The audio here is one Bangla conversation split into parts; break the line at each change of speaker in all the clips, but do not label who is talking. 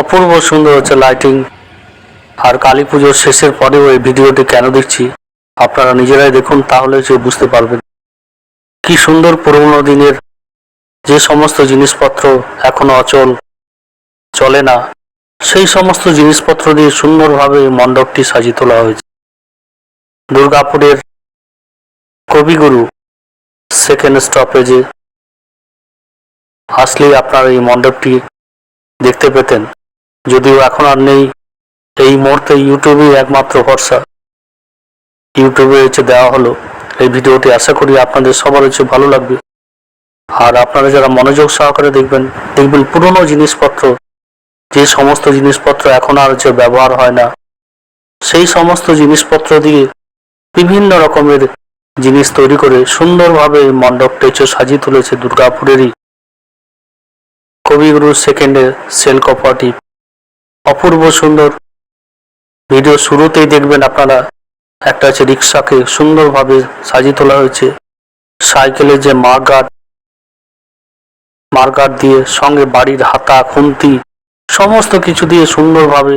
অপূর্ব সুন্দর হচ্ছে লাইটিং আর কালী পুজোর শেষের পরেও এই ভিডিওটি কেন দেখছি, আপনারা নিজেরাই দেখুন, তাহলে যে বুঝতে পারবেন। কি সুন্দর পুরোনো দিনের যে সমস্ত জিনিসপত্র এখনও অচল, চলে না, সেই সমস্ত জিনিসপত্র দিয়ে সুন্দরভাবে মণ্ডপটি সাজিয়ে তোলা হয়েছে। দুর্গাপুরের কবিগুরু সেকেন্ড স্টপেজে আসলেই আপনারা এই মণ্ডপটি দেখতে পেতেন। যদিও এখন আর নেই। এই মুহূর্তে ইউটিউবেই একমাত্র ভরসা। ইউটিউবে হচ্ছে দেওয়া হলো। এই ভিডিওটি আশা করি আপনাদের সবার হচ্ছে ভালো লাগবে। আর আপনারা যারা মনোযোগ সহকারে দেখবেন দেখবেন পুরনো জিনিসপত্র। যে সমস্ত জিনিসপত্র এখন আর হচ্ছে ব্যবহার হয় না, সেই সমস্ত জিনিসপত্র দিয়ে বিভিন্ন রকমের জিনিস তৈরি করে সুন্দরভাবে মণ্ডপটা হচ্ছে সাজিয়ে তুলেছে দুর্গাপুরেরই কবিগুরু সেকেন্ডের সেল কোপারেটিভ অপূর্ব সুন্দর ভিডিও শুরুতেই দেখবেন আপনারা একটা হচ্ছে রিক্সাকে সুন্দরভাবে সাজিয়ে তোলা হয়েছে। সাইকেলের যে মার্গাট মার্গাট দিয়ে সঙ্গে বাড়ির হাতা, খুন্তি, সমস্ত কিছু দিয়ে সুন্দরভাবে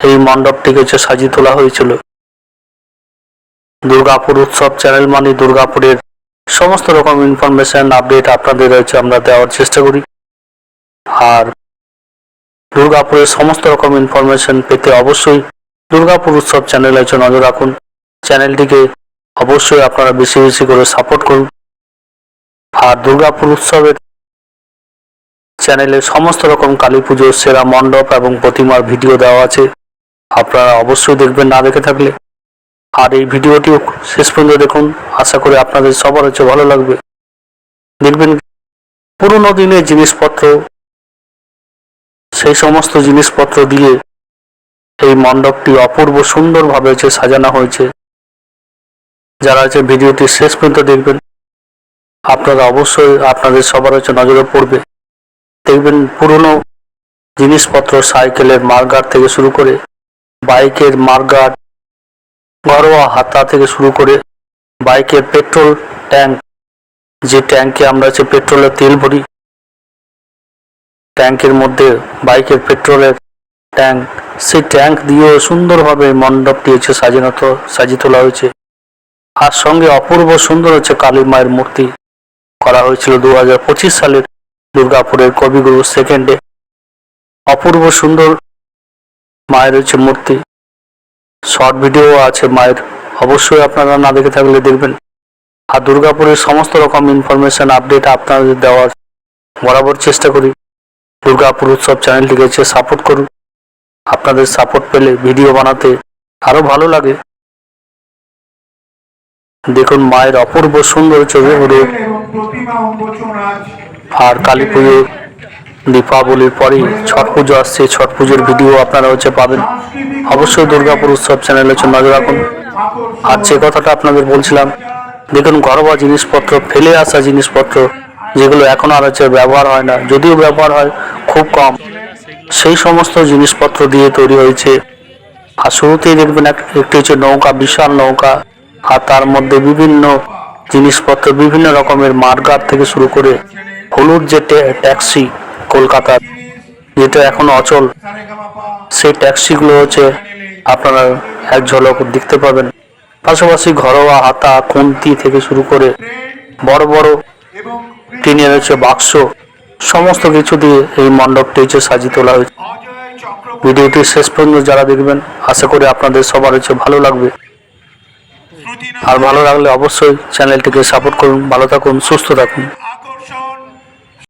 এই মণ্ডপটিকে হচ্ছে সাজিয়ে তোলা হয়েছিল। দুর্গাপুর উৎসব চ্যানেল মানে দুর্গাপুরের সমস্ত রকম ইনফরমেশন আপডেট আপনাদের রয়েছে আমরা দেওয়ার চেষ্টা করি। আর দুর্গাপুরের সমস্ত রকম ইনফরমেশন পেতে অবশ্যই দুর্গাপুর উৎসব চ্যানেলে নজর রাখুন। চ্যানেলটিকে অবশ্যই আপনারা বেশি বেশি করে সাপোর্ট করুন। আর দুর্গাপুর উৎসবের চ্যানেলে সমস্ত রকম কালী পুজোর সেরা মণ্ডপ এবং প্রতিমার ভিডিও দেওয়া আছে। আপনারা অবশ্যই দেখবেন না দেখে থাকলে। আর এই ভিডিওটিও শেষ পর্যন্ত দেখুন। আশা করি আপনাদের সবার হচ্ছে ভালো লাগবে। দেখবেন পুরোনো দিনের জিনিসপত্র সেই সমস্ত জিনিসপত্র দিয়ে এই মণ্ডপটি অপূর্ব সুন্দরভাবে হচ্ছে সাজানো হয়েছে। যারা হচ্ছে ভিডিওটি শেষ পর্যন্ত দেখবেন, আপনারা অবশ্যই আপনাদের সবার হচ্ছে নজরে পড়বে। দেখবেন পুরনো জিনিসপত্র সাইকেলের মার্গার থেকে শুরু করে বাইকের মার্গার, ঘরোয়া হাতা থেকে শুরু করে বাইকের পেট্রোল ট্যাঙ্ক, যে ট্যাঙ্কে আমরা হচ্ছে পেট্রোলের তেল ভরি ট্যাঙ্কের মধ্যে বাইকের পেট্রোলের ট্যাঙ্ক। সেই ট্যাঙ্ক দিয়েও সুন্দরভাবে মণ্ডপটি হচ্ছে সাজানো সাজিয়ে তোলা হয়েছে। আর সঙ্গে অপূর্ব সুন্দর হচ্ছে কালী মায়ের মূর্তি করা হয়েছিল দু হাজার পঁচিশ সালের দুর্গাপুরের কবিগুরু সেকেন্ডে অপূর্ব সুন্দর মায়ের হচ্ছে মূর্তি। শর্ট ভিডিও আছে মায়ের। অবশ্যই আপনারা না দেখে থাকলে দেখবেন। আর দুর্গাপুরের সমস্ত রকম ইনফরমেশন আপডেট আপনাদের দেওয়ার বরাবর চেষ্টা করি। দুর্গাপুর উৎসব চ্যানেলটিকে হচ্ছে সাপোর্ট করুন। আপনাদের সাপোর্ট পেলে ভিডিও বানাতে আরও ভালো লাগে। দেখুন মায়ের অপূর্ব সুন্দর ছবি
আজ
আর কালী পুজো, দীপাবলির পরেই ছট পুজো আসছে। ছট পুজোর ভিডিও আপনারা হচ্ছে পাবেন। অবশ্যই দুর্গাপুর উৎসব চ্যানেলে হচ্ছে নজর রাখুন। আর যে কথাটা আপনাদের বলছিলাম, দেখুন ঘরোয়া জিনিসপত্র, ফেলে আসা জিনিসপত্র, যেগুলো এখন আর হচ্ছে ব্যবহার হয় না। যদিও ব্যবহার হয় খুব কম। সেই সমস্ত জিনিসপত্র দিয়ে তৈরি হয়েছে। আর শুরুতেই দেখবেন এক- একটি হচ্ছে নৌকা, বিশাল নৌকা। আর তার মধ্যে বিভিন্ন জিনিসপত্র, বিভিন্ন রকমের মার্গার থেকে শুরু করে হলুদ যে ট্যা- ট্যাক্সি কলকাতার যেটা এখন অচল, সেই ট্যাক্সিগুলো হচ্ছে আপনারা এক ঝলক দেখতে পাবেন। পাশাপাশি ঘরোয়া হাতা, খুন্তি থেকে শুরু করে বড় বড় টিনের হচ্ছে বাক্স সমস্ত কিছু দিয়ে এই মণ্ডপটি হচ্ছে সাজিয়ে তোলা হয়েছে। ভিডিওটি শেষ পর্যন্ত যারা দেখবেন, আশা করি আপনাদের সবার হচ্ছে ভালো লাগবে। আর ভালো লাগলে অবশ্যই চ্যানেলটিকে সাপোর্ট করুন, ভালো থাকুন, সুস্থ থাকুন।